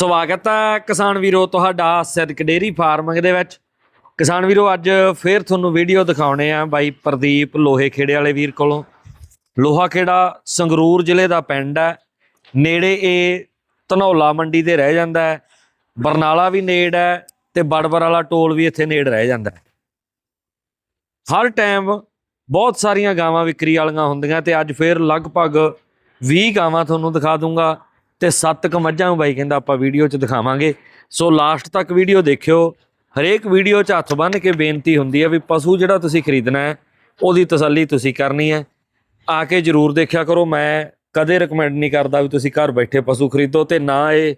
ਸਵਾਗਤ ਹੈ ਕਿਸਾਨ ਵੀਰੋ, ਤੁਹਾਡਾ ਸਿਦਕ ਡੇਰੀ ਫਾਰਮਿੰਗ ਦੇ ਵਿੱਚ। ਕਿਸਾਨ ਵੀਰੋ, ਅੱਜ ਫੇਰ ਤੁਹਾਨੂੰ ਵੀਡੀਓ ਦਿਖਾਉਣੇ ਆ ਬਾਈ ਪ੍ਰਦੀਪ ਲੋਹੇ ਖੇੜੇ ਵਾਲੇ ਵੀਰ ਕੋਲੋਂ। ਲੋਹਾ ਖੇੜਾ ਸੰਗਰੂਰ ਜ਼ਿਲ੍ਹੇ ਦਾ ਪਿੰਡ ਹੈ। ਨੇੜੇ ਇਹ ਧਨੌਲਾ ਮੰਡੀ ਤੇ ਰਹਿ ਜਾਂਦਾ ਹੈ। ਬਰਨਾਲਾ ਵੀ ਨੇੜ ਹੈ ਤੇ ਬੜਬਰ ਵਾਲਾ ਟੋਲ ਵੀ ਇੱਥੇ ਨੇੜ ਰਹਿ ਜਾਂਦਾ ਹੈ। ਹਰ ਟਾਈਮ ਬਹੁਤ ਸਾਰੀਆਂ ਗਾਵਾਂ ਵਿਕਰੀ ਵਾਲੀਆਂ ਹੁੰਦੀਆਂ ਤੇ ਅੱਜ ਫੇਰ ਲਗਭਗ 20 ਗਾਵਾਂ ਤੁਹਾਨੂੰ ਦਿਖਾ ਦੂੰਗਾ। ਤੇ ਸੱਤ ਕ ਮੱਝਾਂ ਬਾਈ ਕਹਿੰਦਾ ਆਪਾਂ ਵੀਡੀਓ 'ਚ ਦਿਖਾਵਾਂਗੇ। ਸੋ ਲਾਸਟ ਤੱਕ ਵੀਡੀਓ ਦੇਖਿਓ। ਹਰੇਕ ਵੀਡੀਓ 'ਚ ਹੱਥ ਬੰਨ੍ਹ ਕੇ ਬੇਨਤੀ ਹੁੰਦੀ ਹੈ ਵੀ ਪਸ਼ੂ ਜਿਹੜਾ ਤੁਸੀਂ ਖਰੀਦਣਾ ਹੈ, ਉਹਦੀ ਤਸੱਲੀ ਤੁਸੀਂ ਕਰਨੀ ਹੈ। ਆ ਕੇ ਜਰੂਰ ਦੇਖਿਆ ਕਰੋ, ਮੈਂ ਕਦੇ ਰეკਮੈਂਡ ਨਹੀਂ ਕਰਦਾ ਵੀ ਤੁਸੀਂ ਘਰ ਬੈਠੇ ਪਸ਼ੂ ਖਰੀਦੋ ਤੇ ਨਾ ਇਹ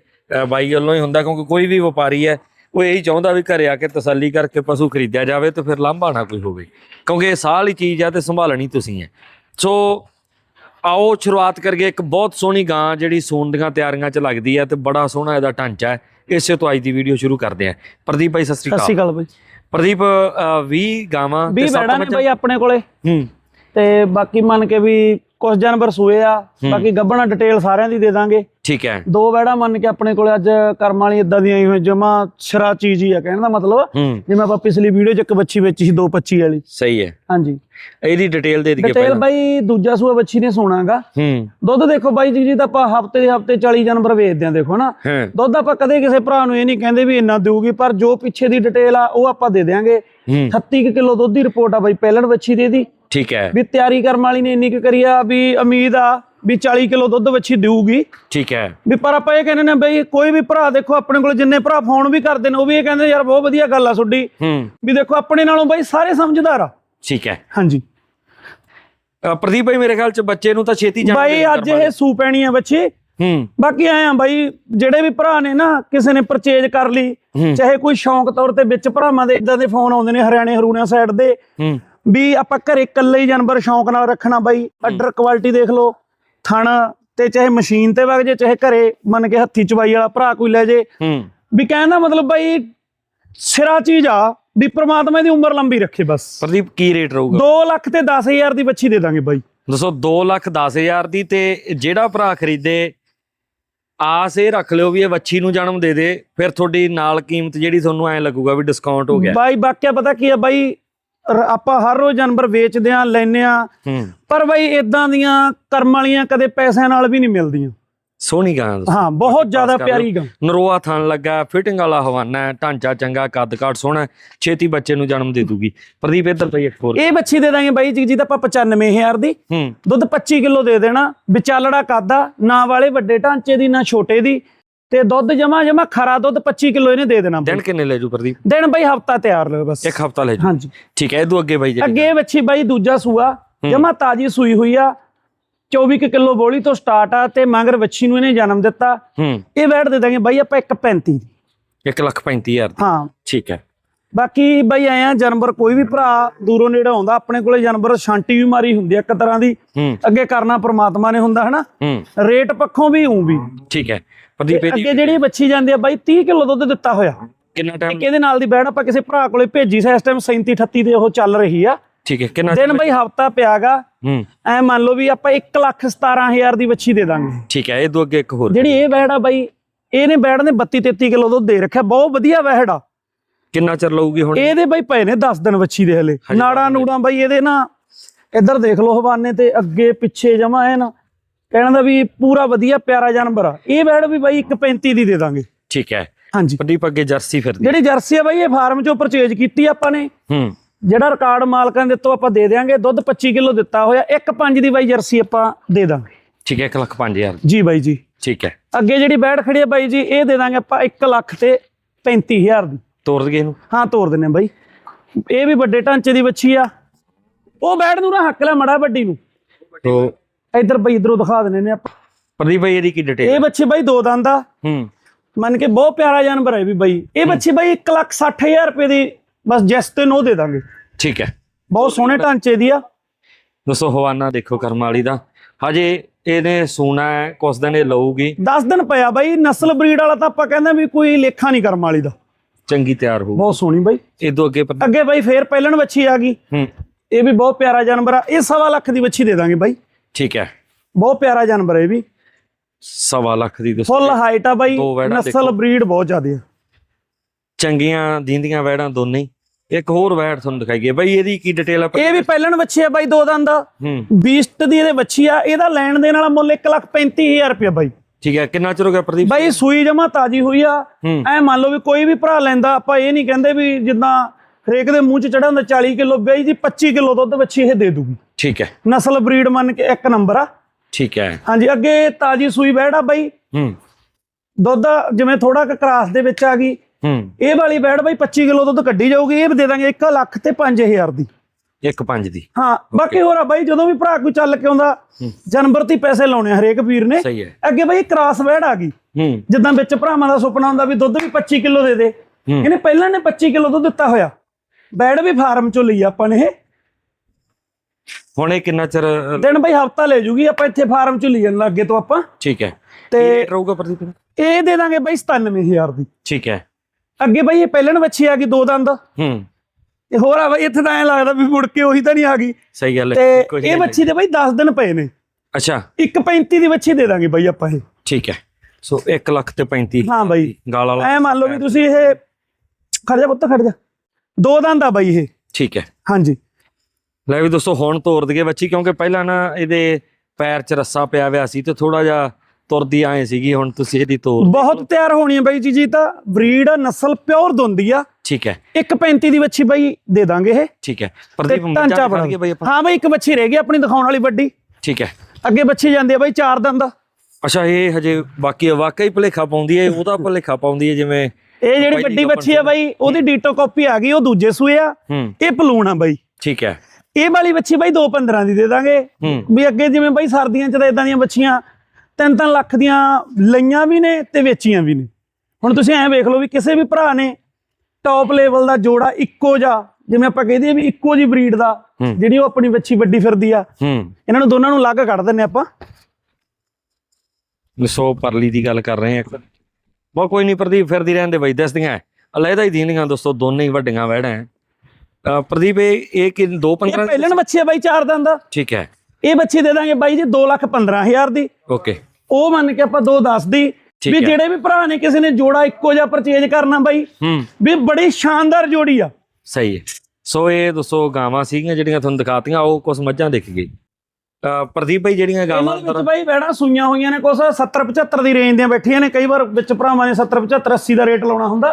ਬਾਈ ਵੱਲੋਂ ਹੀ ਹੁੰਦਾ, ਕਿਉਂਕਿ ਕੋਈ ਵੀ ਵਪਾਰੀ ਹੈ, ਉਹ ਇਹੀ ਚਾਹੁੰਦਾ ਵੀ ਘਰੇ ਆ ਕੇ ਤਸੱਲੀ ਕਰਕੇ ਪਸ਼ੂ ਖਰੀਦਿਆ ਜਾਵੇ ਤੇ ਫਿਰ ਲਾਂਭਾ ਨਾ ਕੋਈ ਹੋਵੇ। ਕਿਉਂਕਿ ਇਹ ਸਾਲ ਹੀ ਚੀਜ਼ ਆ ਤੇ ਸੰਭਾਲਣੀ ਤੁਸੀਂ ਹੈ। ਸੋ ਆਓ ਸ਼ੁਰੂਆਤ ਕਰੀਏ ਇੱਕ ਬਹੁਤ ਸੋਹਣੀ ਗਾਂ ਜਿਹੜੀ ਸੂਣ ਦੀਆਂ ਤਿਆਰੀਆਂ 'ਚ ਲੱਗਦੀ ਹੈ ਤੇ ਬੜਾ ਸੋਹਣਾ ਇਹਦਾ ਢਾਂਚਾ ਹੈ। ਇਸੇ ਤੋਂ ਅੱਜ ਦੀ ਵੀਡੀਓ ਸ਼ੁਰੂ ਕਰਦੇ ਹਾਂ। ਪ੍ਰਦੀਪ ਭਾਈ ਸਤਿ ਸ੍ਰੀ ਸਤਿ ਸ਼੍ਰੀ ਅਕਾਲ ਅਕਾਲ ਬਾਈ ਪ੍ਰਦੀਪ ਅ, 20 ਗਾਵਾਂ 20 ਸੱਤ ਬੈੜਾਂ ਨੇ ਬਾਈ ਆਪਣੇ ਕੋਲੇ। ਹੂੰ। ਤੇ ਬਾਕੀ ਮੰਨ ਕੇ ਵੀ ਕੁਝ ਜਾਨਵਰ ਸੂਏ ਆ ਬਾਕੀ ਗੱਬਣਾ ਡਿਟੇਲ ਸਾਰਿਆਂ ਦੀ ਦੇ ਦਾਂਗੇ। ਠੀਕ ਹੈ। ਦੋ ਬੈੜਾਂ ਮੰਨ ਕੇ ਆਪਣੇ ਕੋਲੇ ਅੱਜ ਕਰਮ ਵਾਲੀ ਇਦਾਂ ਦੀਆਂ ਹੀ ਹੋਈ ਜਮਾ ਸ਼ਰਾ ਚੀਜ਼ ਹੀ ਆ ਕਹਿਣ ਦਾ ਮਤਲਬ ਜਿਵੇਂ ਆਪਾਂ ਪਿਛਲੀ ਵੀਡੀਓ 'ਚ ਇੱਕ ਬੱਚੀ ਵੇਚੀ ਸੀ 225 ਵਾਲੀ। ਸਹੀ ਹੈ। ਹਾਂਜੀ। ਇਹਦੀ ਡਿਟੇਲ ਦੇ ਦਈਏ ਡਿਟੇਲ ਪਹਿਲਾਂ। ਬਾਈ ਦੂਜਾ ਸੂਆ ਬੱਚੀ ਨੇ ਸੋਣਾਗਾ। ਹੂੰ। ਦੁੱਧ ਦੇਖੋ ਬਾਈ ਜੀ ਜੀ ਤਾਂ ਆਪਾਂ ਹਫ਼ਤੇ ਦੇ ਹਫ਼ਤੇ 40 ਜਾਨਵਰ ਵੇਚਦੇ ਆ ਦੇਖੋ ਨਾ ਦੁੱਧ ਆਪਾਂ ਕਦੇ ਕਿਸੇ ਭਰਾ ਨੂੰ ਇਹ ਨਹੀਂ ਕਹਿੰਦੇ ਵੀ ਇੰਨਾ ਦੇਊਗੀ ਪਰ ਜੋ ਪਿੱਛੇ ਦੀ ਡਿਟੇਲ ਆ ਉਹ ਆਪਾਂ ਦੇ ਦਿਆਂਗੇ। ਹੂੰ। 38 ਕੁ ਕਿਲੋ ਦੁੱਧ ਦੀ ਰਿਪੋਰਟ ਆ ਬਾਈ ਪਹਿਲਣ ਬੱਚੀ ਦੀ ਇਹਦੀ। ਠੀਕ ਹੈ। ਵੀ ਤਿਆਰੀ ਕਰਮ ਵਾਲੀ ਨੇ ਇੰਨੀ ਕੁ ਕਰੀ ਆ ਵੀ ਉਮੀਦ ਆ ਵੀ 40 ਕਿਲੋ ਦੁੱਧ ਵੱਛੀ ਦੇਊਗੀ। ਠੀਕ ਹੈ। ਵੀ ਪਰ ਆਪਾਂ ਇਹ ਕਹਿੰਦੇ ਨੇ ਬਈ ਕੋਈ ਵੀ ਭਰਾ ਦੇਖੋ ਆਪਣੇ ਕੋਲ ਜਿੰਨੇ ਭਰਾ ਫੋਨ ਵੀ ਕਰਦੇ ਨੇ ਉਹ ਵੀ ਇਹ ਕਹਿੰਦੇ ਯਾਰ ਬਹੁਤ ਵਧੀਆ ਗੱਲ ਆ ਤੁਹਾਡੀ। ਹੂੰ। ਵੀ ਦੇਖੋ ਆਪਣੇ ਨਾਲੋਂ ਬਈ ਸਾਰੇ ਸਮਝਦਾਰ ਆ। ਠੀਕ ਹੈ। ਹਾਂਜੀ। ਪ੍ਰਦੀਪ ਭਾਈ ਮੇਰੇ ਖਿਆਲ 'ਚ ਬੱਚੇ ਨੂੰ ਤਾਂ ਛੇਤੀ ਜਾਣ ਬਾਈ ਅੱਜ ਇਹ ਸੂ ਪੈਣੀ ਆ ਬੱਚੀ। ਹੂੰ। ਬਾਕੀ ਆਏ ਆ ਬਾਈ ਜਿਹੜੇ ਵੀ ਭਰਾ ਨੇ ਨਾ ਕਿਸੇ ਨੇ ਪਰਚੇਜ ਕਰ ਲਈ। ਚਾਹੇ ਕੋਈ ਸ਼ੌਂਕ ਤੌਰ ਤੇ ਵਿੱਚ ਭਰਾਵਾਂ ਦੇ ਇਦਾਂ ਦੇ ਫੋਨ ਆਉਂਦੇ ਨੇ ਹਰਿਆਣੇ ਹਰੂਣਾ ਸਾਈਡ ਦੇ। ਵੀ ਆਪਾਂ ਘਰੇ ਇਕੱਲੇ ਹੀ ਜਾਨਵਰ ਸ਼ੌਂਕ ਨਾਲ ਰੱਖਣਾ ਬਾਈ ਅੱਡਰ ਕੁਆਲਿਟੀ ਦੇਖ ਲਓ। ਥਣ ਤੇ ਚਾਹੇ ਮਸ਼ੀਨ ਤੇ ਵਗ ਜੇ ਚਾਹੇ ਘਰੇ ਮੰਨ ਕੇ ਹੱਥੀ ਚਵਾਈ ਵਾਲਾ ਭਰਾ ਕੋਈ ਲੈ ਜੇ। ਹੂੰ। ਵੀ ਕਹਿਣ ਦਾ ਮਤਲਬ ਬਾਈ ਸਿਰਾ ਚੀਜ਼ ਆ ਵੀ ਪ੍ਰਮਾਤਮਾ ਦੀ ਉਮਰ ਲੰਬੀ ਰੱਖੇ ਬਸ। ਪ੍ਰਦੀਪ ਕੀ ਰੇਟ ਰਹੂਗਾ? 2 ਲੱਖ ਤੇ 10000 ਦੀ ਬੱਚੀ ਦੇ ਦਾਂਗੇ ਬਾਈ। ਦੱਸੋ 2 ਲੱਖ 10 ਹਜ਼ਾਰ ਦੀ ਤੇ ਜਿਹੜਾ ਭਰਾ ਖਰੀਦੇ ਆਸ ਇਹ ਰੱਖ ਲਿਓ ਵੀ ਇਹ ਵੱਛੀ ਨੂੰ ਜਨਮ ਦੇ ਦੇ ਫਿਰ ਤੁਹਾਡੀ ਨਾਲ ਕੀਮਤ ਜਿਹੜੀ ਤੁਹਾਨੂੰ ਐ ਲੱਗੂਗਾ ਵੀ ਡਿਸਕਾਊਂਟ ਹੋ ਗਿਆ। ਬਾਈ ਵਾਕਿਆ ਪਤਾ ਕੀ ਆ ਬਾਈ ਆਪਾਂ ਹਰ ਰੋਜ਼ ਜਾਨਵਰ ਵੇਚਦੇ ਆ ਲੈਨੇ ਆ ਪਰ ਬਾਈ ਇਦਾਂ ਦੀਆਂ ਕਰਮ ਵਾਲੀਆਂ ਕਦੇ ਪੈਸਿਆਂ ਨਾਲ ਵੀ ਨਹੀਂ ਮਿਲਦੀਆਂ। ਸੋਹਣੀ ਗਾਂ। ਹਾਂ ਬਹੁਤ ਜ਼ਿਆਦਾ ਪਿਆਰੀ ਗਾ ਨਰੋਆ ਥਣ ਲੱਗਾ ਫਿਟਿੰਗ ਵਾਲਾ ਹਵਾਨਾ ਢਾਂਚਾ ਚੰਗਾ ਕੱਦ ਕਾਠ ਸੋਹਣਾ ਛੇਤੀ ਬੱਚੇ ਨੂੰ ਜਨਮ ਦੇ ਦੂਗੀ। ਪ੍ਰਦੀਪ ਇੱਧਰ ਪਈ ਇੱਕ ਹੋਰ। ਇਹ ਬੱਚੀ ਦੇ ਦਾਂਗੇ ਬਾਈ ਜੀ ਜੀ ਤਾਂ ਆਪਾਂ 95000 ਦੀ। ਦੁੱਧ 25 ਕਿਲੋ ਦੇ ਦੇਣਾ। ਵਿਚਾਲੜਾ ਕਾਦਾ ਨਾ ਵਾਲੇ ਵੱਡੇ ਢਾਂਚੇ ਦੀ ਨਾ ਛੋਟੇ ਦੀ। ਤੇ ਦੁੱਧ ਜਮਾ ਜਮਾ ਖਰਾ ਦੁੱਧ 25 ਕਿਲੋ ਇਹਨੇ ਦੇ ਦੇਣਾ। ਦਿਨ ਕਿੰਨੇ ਲੈ ਜੂ ਪ੍ਰਦੀਪ? ਦਿਨ ਬਾਈ ਹਫਤਾ ਤਿਆਰ ਲਓ ਬਸ। ਇੱਕ ਹਫਤਾ ਲੈ ਜੂ। ਹਾਂਜੀ। ਠੀਕ ਹੈ ਇਹਦੋਂ ਅੱਗੇ ਬਾਈ ਜਿਹੜੀ ਅੱਗੇ ਬੱਚੀ ਬਾਈ ਦੂਜਾ ਸੂਆ ਜਮਾ ਤਾਜੀ ਸੂਈ ਹੋਈ ਆ 24 ਕੁ ਕਿਲੋ ਬੋਲੀ ਤੋਂ ਸਟਾਰਟ ਆ ਤੇ ਮਗਰ ਬੱਚੀ ਨੂੰ ਇਹਨੇ ਜਨਮ ਦਿੱਤਾ। ਹੂੰ। ਇਹ ਵੈਟ ਦੇ ਦਾਂਗੇ ਬਾਈ ਆਪਾਂ 1.35 ਦੀ। 1 ਲੱਖ 35 ਹਜ਼ਾਰ। ਹਾਂ। ਠੀਕ ਹੈ। ਬਾਕੀ ਬਾਈ ਆਏ ਆ ਜਾਨਵਰ ਕੋਈ ਵੀ ਭਰਾ ਦੂਰੋਂ ਨੇੜੇ ਆਉਂਦਾ ਆਪਣੇ ਕੋਲੇ ਜਾਨਵਰ ਛਾਂਟੀ ਵੀ ਮਾਰੀ ਹੁੰਦੀ ਆ ਇੱਕ ਤਰ੍ਹਾਂ ਦੀ। ਹੂੰ। ਅੱਗੇ ਕਰਨਾ ਪ੍ਰਮਾਤਮਾ ਨੇ ਹੁੰਦਾ ਹਨਾ? ਹੂੰ। ਰੇਟ ਪੱਖੋਂ ਵੀ ਉਂ ਵੀ। ਠੀਕ ਹੈ। ਪ੍ਰਦੀਪ ਇਹਦੀ ਅੱਗੇ ਜਿਹੜੀ ਬੱਚੀ ਜਾਂਦੀ ਆ ਬਾਈ 30 ਕਿਲੋ ਦੁੱਧ ਦਿੱਤਾ ਹੋਇਆ। ਕਿੰਨਾ ਟਾਈਮ ਇਹਦੇ ਨਾਲ ਦੀ ਬੈਣ ਆਪਾਂ ਕਿਸੇ ਭਰਾ ਕੋਲੇ ਭੇਜੀ ਸੀ ਇਸ ਟਾਈਮ 37 38 ਦੇ ਉਹ ਚੱਲ ਰਹੀ ਆ। ਠੀਕ ਹੈ ਕਿੰਨਾ ਦਿਨ ਬਾਈ ਹਫਤਾ ਪਿਆਗਾ। ਹੂੰ। ਐ ਮੰਨ ਲਓ ਵੀ ਆਪਾਂ 1 ਲੱਖ 17000 ਦੀ ਬੱਚੀ ਦੇ ਦਾਂਗੇ। ਠੀਕ ਹੈ ਇਹਦੋਂ ਅੱਗੇ ਇੱਕ ਹੋਰ। ਜਿਹੜੀ ਇਹ ਵਹਿੜ ਆ ਬਾਈ ਇਹਨੇ ਵਹਿੜ ਨੇ 32 33 ਕਿਲੋ ਦੁੱਧ ਦੇ ਰੱਖਿਆ ਬਹੁਤ ਵਧੀਆ ਵਹਿੜ ਆ। ਕਿੰਨਾ ਚਿਰ ਲਊਗੀ ਹੁਣ? ਇਹਦੇ ਬਾਈ ਪਏ ਨੇ 10 ਦਿਨ ਬੱਚੀ ਦੇ ਹਲੇ। ਨਾੜਾਂ ਨੂੜਾਂ ਬਾਈ ਇਹਦੇ ਨਾ ਇੱਧਰ ਦੇਖ ਲਓ ਹਵਾਨੇ ਤੇ ਅੱਗੇ ਪਿੱਛੇ ਜਮਾ ਹੈ ਨਾ। ਕਹਿਣ ਦਾ ਵੀ ਪੂਰਾ ਵਧੀਆ ਪਿਆਰਾ ਜਾਨਵਰ ਆ। ਇਹ ਵਹਿੜ ਵੀ ਬਾਈ 1.35 ਦੀ ਦੇ ਦਾਂਗੇ। ਠੀਕ ਹੈ। ਹਾਂਜੀ। ਪ੍ਰਦੀਪ ਅੱਗੇ ਜਰਸੀ ਫਿਰਦੀ। ਜਿਹੜੀ ਜਰਸੀ ਆ ਬਾਈ ਇਹ ਫਾਰਮ ਚੋਂ ਪਰਚੇਜ ਕੀਤੀ ਆਪਾਂ ਨੇ। ਹੂੰ। ਜਿਹੜਾ ਰਿਕਾਰਡ ਮਾਲਕਾਂ ਦੇ ਤੋਂ ਆਪਾਂ ਦੇ ਦਿਆਂਗੇ ਦੁੱਧ 25 ਕਿਲੋ ਦਿੱਤਾ ਹੋਇਆ। 1.5 ਦੀ ਬਾਈ ਜਰਸੀ ਆਪਾਂ ਦੇ ਦਾਂਗੇ। ਠੀਕ ਹੈ 1 ਲੱਖ 5000 ਜੀ ਬਾਈ ਜੀ। ਠੀਕ ਹੈ। ਅੱਗੇ ਜਿਹੜੀ ਬੈੜ ਖੜੀ ਹੈ ਬਾਈ ਜੀ ਇਹ ਦੇ ਦਾਂਗੇ ਆਪਾਂ 1 ਲੱਖ ਤੇ 35000 ਦੀ। ਤੋੜ ਦਈਏ ਇਹਨੂੰ? ਹਾਂ ਤੋਰ ਦਿੰਨੇ ਬਾਈ। ਇਹ ਵੀ ਵੱਡੇ ਢਾਂਚੇ ਦੀ ਬੱਚੀ ਆ। ਉਹ ਬੈੜ ਨੂੰ ਨਾ ਹੱਕ ਲੈ ਮੜਾ ਵੱਡੀ ਨੂੰ। ਤੋ ਇੱਧਰ ਬਾਈ ਇਧਰੋਂ ਦਿਖਾ ਦਿੰਨੇ ਨੇ ਆਪਾਂ। ਪ੍ਰਦੀਪ ਭਾਈ ਇਹਦੀ ਕੀ ਡਿਟੇਲ ਇਹ ਬੱਚੀ ਬਾਈ ਦੋ ਦੰਦ ਆ। ਹੂੰ। ਮੰਨ ਕੇ ਬਹੁਤ ਪਿਆਰਾ ਜਾਨਵਰ ਹੈ ਵੀ ਬਾਈ। ਇਹ ਬੱਚੀ ਬਾਈ 1 ਲੱਖ 60000 ਰੁਪਏ ਦੀ ਬਸ ਜੈਸ ਤੇ ਨੋ ਦੇ ਦਾਂਗੇ। ਠੀਕ ਹੈ। ਬਹੁਤ ਸੋਹਣੇ ਢਾਂਚੇ ਦੀ ਆ। ਦੋਸਤੋ ਹਵਾਨਾ ਦੇਖੋ ਕਰਮ ਵਾਲੀ ਦਾ। ਹਜੇ ਇਹਨੇ ਹੈ ਕੁਛ ਦਿਨ ਇਹ ਲਊਗੀ। 10 ਦਿਨ ਪਿਆ ਬਾਈ ਨਸਲ ਬਰੀਡ ਵਾਲਾ ਤਾਂ ਆਪਾਂ ਕਹਿੰਦੇ ਵੀ ਕੋਈ ਲੇਖਾ ਨਹੀਂ ਕਰਮ ਵਾਲੀ ਦਾ। ਚੰਗੀ ਤਿਆਰ ਹੋਊ ਬਹੁਤ ਸੋਹਣੀ ਬਾਈ। ਇਦੋਂ ਅੱਗੇ ਅੱਗੇ ਬਾਈ ਫੇਰ ਪਹਿਲਣ ਬੱਚੀ ਆ ਗਈ। ਹੂੰ। ਇਹ ਵੀ ਬਹੁਤ ਪਿਆਰਾ ਜਾਨਵਰ ਆ। ਇਹ ਸਵਾ ਲੱਖ ਦੀ ਬੱਚੀ ਦੇ ਦਾਂਗੇ ਬਾਈ। ਠੀਕ ਹੈ। ਬਹੁਤ ਪਿਆਰਾ ਜਾਨਵਰ ਹੈ ਇਹ ਵੀ। ਸਵਾ ਲੱਖ ਦੀ ਦੋਸਤੋ ਫੁੱਲ ਹਾਈਟ ਆ ਬਾਈ। ਨਸਲ। ਬਰੀਡ ਬਹੁਤ ਜ਼ਿਆਦੀ ਆ। ਚੰਗੀਆਂ ਦੀਂਦੀਆਂ ਵੈੜਾਂ ਦੋਨੇ ਹੀ। ਇੱਕ ਹੋਰ ਵੈੜ ਤੁਹਾਨੂੰ ਦਿਖਾਈਏ। ਬਈ ਇਹਦੀ ਕੀ ਡਿਟੇਲ ਆ? ਇਹ ਵੀ ਪਹਿਲਣ ਬੱਚੀ ਆ ਬਾਈ ਦੋ ਦੰਦ ਦਾ ਹੂੰ। ਬੀਸਟ ਦੀ ਇਹਦੇ ਬੱਚੀ ਆ। ਇਹਦਾ ਲੈਣ ਦੇਣ ਵਾਲਾ ਮੁੱਲ 135000 ਰੁਪਏ ਬਾਈ। ਠੀਕ ਹੈ ਕਿੰਨਾ ਚਿਰ ਹੋ ਗਿਆ ਪ੍ਰਦੀਪ? ਬਾਈ ਸੂਈ ਜਮਾ ਤਾਜੀ ਹੋਈ ਆ। ਐ ਮੰਨ ਲਓ ਵੀ ਕੋਈ ਵੀ ਭਰਾ ਲੈਂਦਾ ਆਪਾਂ ਇਹ ਨਹੀਂ ਕਹਿੰਦੇ ਵੀ ਜਿੱਦਾਂ ਹਰੇਕ ਦੇ ਮੂੰਹ 'ਚ ਚੜਾ ਹੁੰਦਾ 40 ਕਿਲੋ ਬਾਈ ਜੀ 25 ਕਿਲੋ ਦੁੱਧ ਬੱਚੀ ਇਹ ਦੇ ਦੂਗੀ। ਠੀਕ ਹੈ। ਨਸਲ ਬਰੀਡ ਮੰਨ ਕੇ ਇੱਕ ਨੰਬਰ ਆ। ਠੀਕ ਹੈ। ਹਾਂਜੀ ਅੱਗੇ ਤਾਜੀ ਸੂਈ ਬੈੜ ਆ ਬਾਈ। ਹੂੰ। ਦੁੱਧ ਜਿਵੇਂ ਥੋੜਾ ਕੁ ਕਰਾਸ ਦੇ ਵਿੱਚ ਆ ਗਈ। ਹੂੰ। ਇਹ ਵਾਲੀ ਬੈੜ ਬਾਈ 25 ਕਿਲੋ ਦੁੱਧ ਕੱਢੀ ਜਾਊਗੀ ਇਹ ਦੇ ਦਾਂਗੇ 1 ਲੱਖ ਤੇ 5000 ਦੀ। ਇੱਕ ਪੰਜ ਦੀ। ਹਾਂ ਬਾਕੀ ਹੋਰ ਆ ਬਾਈ ਜਦੋਂ ਵੀ ਭਰਾ ਕੋਈ ਚੱਲ ਕੇ ਆਉਂਦਾ ਜਨਵਰ ਤੇ ਪੈਸੇ ਲਾਉਣੇ ਹਰੇਕ ਵੀਰ ਨੇ। ਅੱਗੇ ਬਾਈ ਕਰਾਸ ਬੈੜ ਆ ਗਈ। ਜਿੱਦਾਂ ਵਿੱਚ ਭਰਾਵਾਂ ਦਾ ਸੁਪਨਾ ਹੁੰਦਾ ਵੀ ਦੁੱਧ ਵੀ 25 ਕਿਲੋ ਦੇ ਦੇ। ਇਹਨੇ ਪਹਿਲਾਂ ਨੇ 25 ਕਿਲੋ ਦੁੱਧ ਦਿੱਤਾ ਹੋਇਆ। ਬੈੜ ਵੀ ਫਾਰਮ ਚੋਂ ਲਈ ਆਪਾਂ ਨੇ ਇਹ। ਹੁਣ ਇਹ ਕਿੰਨਾ ਚਿਰ ਦਿਨ ਬਾਈ ਹਫਤਾ ਲੈ ਜੂਗੀ ਆਪਾਂ ਇੱਥੇ ਫਾਰਮ ਚੋਂ ਲਈ ਜਾਣ ਅੱਗੇ ਤੋਂ ਆਪਾਂ। ਠੀਕ ਹੈ। ਤੇ ਰਹੂਗਾ ਪ੍ਰਦੀਪ? ਇਹ ਦੇ ਦਾਂਗੇ ਬਾਈ 97000 ਦੀ। ਠੀਕ ਹੈ। ਅੱਗੇ ਬਾਈ ਇਹ ਪਹਿਲਣ ਬੱਚੀ ਆ ਗਈ ਦੋ ਦੰਦ। ਹੂੰ। ਤੇ ਹੋਰ ਆ ਬਾਈ ਇੱਥੇ ਤਾਂ ਐ ਲੱਗਦਾ ਵੀ ਮੁੜ ਕੇ ਉਹੀ ਤਾਂ ਨਹੀਂ ਆ ਗਈ। ਸਹੀ ਗੱਲ ਹੈ ਤੇ ਜਿਹੀ ਇਹ ਗੱਲ ਹੈ। ਬੱਚੀ ਦੇ ਬਾਈ 10 ਦਿਨ ਪਏ ਨੇ। ਅੱਛਾ। 1.35 ਦੀ ਬੱਚੀ ਦੇ ਦਾਂਗੇ ਬਾਈ ਆਪਾਂ ਇਹ। ਠੀਕ ਹੈ। ਸੋ 1 ਲੱਖ ਤੇ 35 ਹਾਂ ਬਾਈ। ਗਾਲ ਵਾਲਾ। ਐ ਮੰਨ ਲਓ ਵੀ ਤੁਸੀਂ ਇਹ ਖੜ ਜਾ ਪੁੱਤ ਖੜ ਜਾ। ਦੋ ਦੰਦ ਆ ਬਾਈ ਇਹ। ਠੀਕ ਹੈ। ਹਾਂਜੀ। ਲੈ ਵੀ ਦੋਸਤੋ ਹੁਣ ਤੋਰ ਦਈਏ ਬੱਚੀ ਕਿਉਂਕਿ ਪਹਿਲਾਂ ਨਾ ਇਹਦੇ ਪੈਰ 'ਚ ਰੱਸਾ ਪਿਆ ਹੋਇਆ ਸੀ ਤੇ ਥੋੜਾ ਜਿਹਾ ਤੁਰਦੀ ਆਏ ਸੀਗੀ ਹੁਣ ਤੁਸੀਂ ਇਹਦੀ ਤੋਰ ਬਹੁਤ ਤਿਆਰ ਹੋਣੀ ਹੈ ਬਾਈ ਜੀ ਜੀ ਤਾਂ ਬਰੀਡ ਨਸਲ ਪਿਓਰ ਦੁੰਦੀ ਆ। ਠੀਕ ਹੈ। 1.35 ਦੀ ਬੱਚੀ ਬਾਈ ਦੇ ਦਾਂਗੇ ਇਹ। ਠੀਕ ਹੈ। ਪ੍ਰਦੀਪ ਢਾਂਚਾ ਮੱਝਾਂ ਬਣਾ ਦਿਖਾ ਦਈਏ ਬਈ ਆਪਾਂ। ਹਾਂ ਬਾਈ ਇੱਕ ਬੱਚੀ ਰਹਿ ਗਈ ਆਪਣੀ ਦਿਖਾਉਣ ਵਾਲੀ ਵੱਡੀ। ਠੀਕ ਹੈ। ਅੱਗੇ ਬੱਚੀ ਜਾਂਦੀ ਆ ਬਾਈ ਚਾਰ ਦੰਦ ਅੱਛਾ ਇਹ ਹਜੇ ਬਾਕੀ ਵਾਕਈ ਭਲੇਖਾ ਪਾਉਂਦੀ ਹੈ ਉਹਦਾ ਭਲੇਖਾ ਪਾਉਂਦੀ ਹੈ ਜਿਵੇਂ ਇਹ ਜਿਹੜੀ ਵੱਡੀ ਬੱਚੀ ਆ ਬਾਈ ਉਹਦੀ ਡੀਟੋ ਕਾਪੀ ਆ ਗਈ ਉਹ ਦੂਜੇ ਸੂਏ ਆ। ਇਹ ਪਲੂਣ ਆ ਬਾਈ। ਠੀਕ ਹੈ। ਇਹ ਵਾਲੀ ਬੱਚੀ ਬਾਈ 2.15 ਦੀ ਦੇ ਦਾਂਗੇ। ਵੀ ਅੱਗੇ ਜਿਵੇਂ ਬਾਈ ਸਰਦੀਆਂ ਚ ਤਾਂ ਇਦਾਂ ਦੀਆਂ ਬੱਚੀਆਂ ਤਿੰਨ ਤਿੰਨ ਲੱਖ ਦੀਆਂ ਲਈਆਂ ਵੀ ਨੇ ਤੇ ਵੇਚੀਆਂ ਵੀ ਨੇ। ਹੁਣ ਤੁਸੀਂ ਐਂ ਵੇਖ ਲਓ ਵੀ ਕਿਸੇ ਵੀ ਭਰਾ ਨੇ ਟੌਪ ਲੈਵਲ ਦਾ ਜੋੜਾ ਇੱਕੋ ਜਿਹਾ ਜਿਵੇਂ ਆਪਾਂ ਕਹਦੇ ਆ ਵੀ ਇੱਕੋ ਜੀ ਬਰੀਡ ਦਾ। ਜਿਹੜੀ ਉਹ ਆਪਣੀ ਬੱਚੀ ਵੱਡੀ ਫਿਰਦੀ ਆ। ਇਹਨਾਂ ਨੂੰ ਦੋਨਾਂ ਨੂੰ ਅਲੱਗ ਕੱਢ ਦਿੰਨੇ ਆਪਾਂ। ਸੋ ਪਰਲੀ ਦੀ ਗੱਲ ਕਰ ਰਹੇ ਇੱਕ। ਬਹੁਤ ਕੋਈ ਨਹੀਂ ਪ੍ਰਦੀਪ ਫਿਰਦੀ ਰਹਿੰਦੇ ਬਈ ਦੱਸਦੀਆਂ ਅਲੱਗਾ ਹੀ ਦੀਨੀਆਂ ਦੋਸਤੋ ਦੋਨੇ ਹੀ ਵੱਡੀਆਂ ਵਹਿੜਾਂ ਪ੍ਰਦੀਪ ਇਹ ਇਹ ਕਿ 2 ਇਹ 15 ਪਹਿਲਣ ਬੱਚੀ ਆ ਬਾਈ ਚਾਰ ਦੰਦ ਦਾ ਠੀਕ ਹੈ ਇਹ ਬੱਚੀ ਦੇ ਦਾਂਗੇ ਬਾਈ ਜੀ 2 ਲੱਖ 15000 ਦੀ। ਓਕੇ। ਉਹ ਮੰਨ ਕੇ ਆਪਾਂ 2 10 ਦੀ। ਵੀ। ਜਿਹੜੇ ਵੀ ਭਰਾ ਨੇ ਕਿਸੇ ਨੇ ਜੋੜਾ ਇੱਕੋ ਜਿਹਾ ਪਰਚੇਜ ਕਰਨਾ ਬਾਈ ਹੂੰ। ਵੀ ਬੜੀ ਸ਼ਾਨਦਾਰ ਜੋੜੀ ਆ। ਸਹੀ ਹੈ। ਸੋ ਇਹ ਦੋਸਤੋ ਗਾਵਾਂ ਸੀਗੀਆਂ ਜਿਹੜੀਆਂ ਤੁਹਾਨੂੰ ਦਿਖਾਤੀਆਂ ਉਹ ਕੁਝ ਮੱਝਾਂ ਦਿਖ ਗਈ। ਪ੍ਰਦੀਪ ਭਾਈ ਜਿਹੜੀਆਂ ਗਾਵਾਂ ਇਹਨਾਂ ਦੇ ਵਿੱਚ ਬਾਈ ਬੈੜਾ ਸੂਈਆਂ ਹੋਈਆਂ ਨੇ ਕੁਛ 70 75 ਦੀ ਰੇਂਜ ਦੀਆਂ ਬੈਠੀਆਂ ਨੇ ਕਈ ਵਾਰ ਵਿੱਚ ਭਰਾਵਾਂ ਨੇ 70 75 80 ਦਾ ਰੇਟ ਲਾਉਣਾ ਹੁੰਦਾ।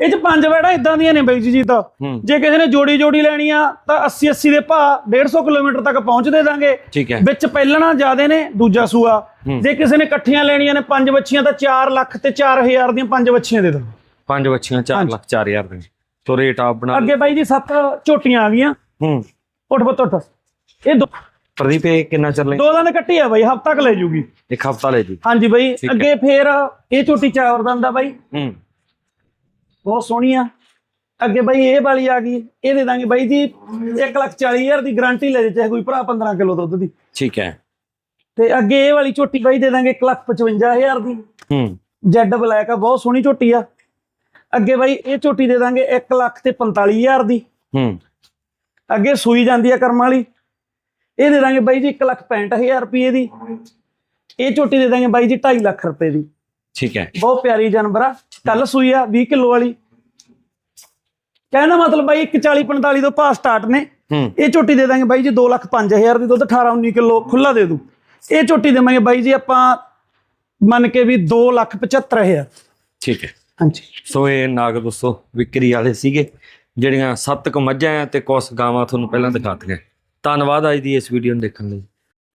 ਇਹ ਚ ਪੰਜ ਬੈੜਾ ਇਦਾਂ ਦੀਆਂ ਨੇ ਬਾਈ ਜੀ ਜੀ ਤਾਂ ਜੇ ਕਿਸੇ ਨੇ ਜੋੜੀ ਜੋੜੀ ਲੈਣੀ ਆ ਤਾਂ 80 80 ਦੇ ਭਾਅ 150 ਕਿਲੋਮੀਟਰ ਤੱਕ ਪਹੁੰਚ ਦੇ ਦਾਂਗੇ। ਵਿੱਚ ਪਹਿਲਣਾ ਜ਼ਿਆਦੇ ਨੇ ਦੂਜਾ ਸੂਆ। ਜੇ ਕਿਸੇ ਨੇ ਇਕੱਠੀਆਂ ਲੈਣੀਆਂ ਨੇ ਪੰਜ ਬੱਚੀਆਂ ਤਾਂ 4 ਲੱਖ ਤੇ 4000 ਦੀਆਂ ਪੰਜ ਬੱਚੀਆਂ ਦੇ ਦਾਂਗੇ ਪੰਜ ਬੱਚੀਆਂ 4 ਲੱਖ 4000 ਦੇ। ਸੋ ਰੇਟ ਆਪ ਬਣਾ ਅੱਗੇ ਬਾਈ ਜੀ ਸੱਤ ਝੋਟੀਆਂ ਆ ਗਈਆਂ। ਹੂੰ। ਉੱਠ ਪੁੱਤ ਉੱਠ। ਇਹ ਦੋ ਪ੍ਰਦੀਪ ਇਹ ਕਿੰਨਾ ਚਿਰ ਲੈ ਦੋ ਦਿਨ ਕੱਟੀ ਆ ਬਾਈ ਹਫ਼ਤਾ ਤੱਕ ਲੈ ਜੂਗੀ। ਇੱਕ ਹਫਤਾ ਲੈ ਜੀ। ਹਾਂਜੀ ਬਾਈ। ਅੱਗੇ ਫੇਰ ਇਹ ਝੋਟੀ ਚਾਰ ਦੰਦ ਆ ਬਾਈ। ਹੂੰ। ਬਹੁਤ ਸੋਹਣੀ ਆ। ਅੱਗੇ ਬਾਈ ਇਹ ਵਾਲੀ ਆ ਗਈ ਇਹ ਦੇ ਦਾਂਗੇ ਬਾਈ ਜੀ 140000 ਦੀ ਗਾਰੰਟੀ ਲੈ ਜੇ ਚਾਹੇ ਕੋਈ ਭਰਾ 15 ਕਿਲੋ ਦੁੱਧ ਦੀ। ਠੀਕ ਹੈ। ਤੇ ਅੱਗੇ ਇਹ ਵਾਲੀ ਝੋਟੀ ਬਾਈ ਦੇ ਦਾਂਗੇ 155000 ਦੀ। ਹੂੰ। ਜੈਡ ਬਲੈਕ ਆ ਬਹੁਤ ਸੋਹਣੀ ਝੋਟੀ ਆ। ਅੱਗੇ ਬਾਈ ਇਹ ਝੋਟੀ ਦੇ ਦਾਂਗੇ 1 ਲੱਖ ਤੇ 45000 ਦੀ। ਹੂੰ। ਅੱਗੇ ਸੂਈ ਜਾਂਦੀ ਆ ਕਰਮ ਵਾਲੀ। ਇਹ ਦੇ ਦਾਂਗੇ ਬਾਈ ਜੀ 1 ਲੱਖ 65000 ਰੁਪਏ ਦੀ। ਇਹ ਝੋਟੀ ਦੇ ਦਾਂਗੇ ਬਾਈ ਜੀ 2.5 ਲੱਖ ਰੁਪਏ ਦੀ। ਠੀਕ ਹੈ। ਬਹੁਤ ਪਿਆਰੀ ਜਾਨਵਰ ਆ। ਕੱਲ ਸੂਈ ਆ 20 ਕਿਲੋ ਵਾਲੀ। ਕਹਿਣਾ ਮਤਲਬ ਬਾਈ 140 45 ਤੋਂ ਭਾਅ ਸਟਾਰਟ ਨੇ। ਇਹ ਝੋਟੀ ਦੇ ਦਾਂਗੇ ਬਾਈ ਜੀ 2 ਲੱਖ 5000 ਦੀ ਦੁੱਧ 18 19 ਕਿਲੋ ਖੁੱਲਾ ਦੇ ਦੂ। ਇਹ ਝੋਟੀ ਦੇਵਾਂਗੇ ਬਾਈ ਜੀ ਆਪਾਂ ਮੰਨ ਕੇ ਵੀ 2 ਲੱਖ 75000 ਠੀਕ ਹੈ। ਹਾਂਜੀ। ਸੋ ਇਹ ਨਾਗ ਦੋਸਤੋ ਵਿਕਰੀ ਵਾਲੇ ਸੀਗੇ ਜਿਹੜੀਆਂ ਸੱਤ ਕੁ ਮੱਝਾਂ ਆ ਤੇ ਕੁਛ ਗਾਵਾਂ ਤੁਹਾਨੂੰ ਪਹਿਲਾਂ ਦਿਖਾਤੀਆਂ ਧੰਨਵਾਦ ਅੱਜ ਦੀ ਇਸ ਵੀਡੀਓ ਨੂੰ ਦੇਖਣ ਲਈ।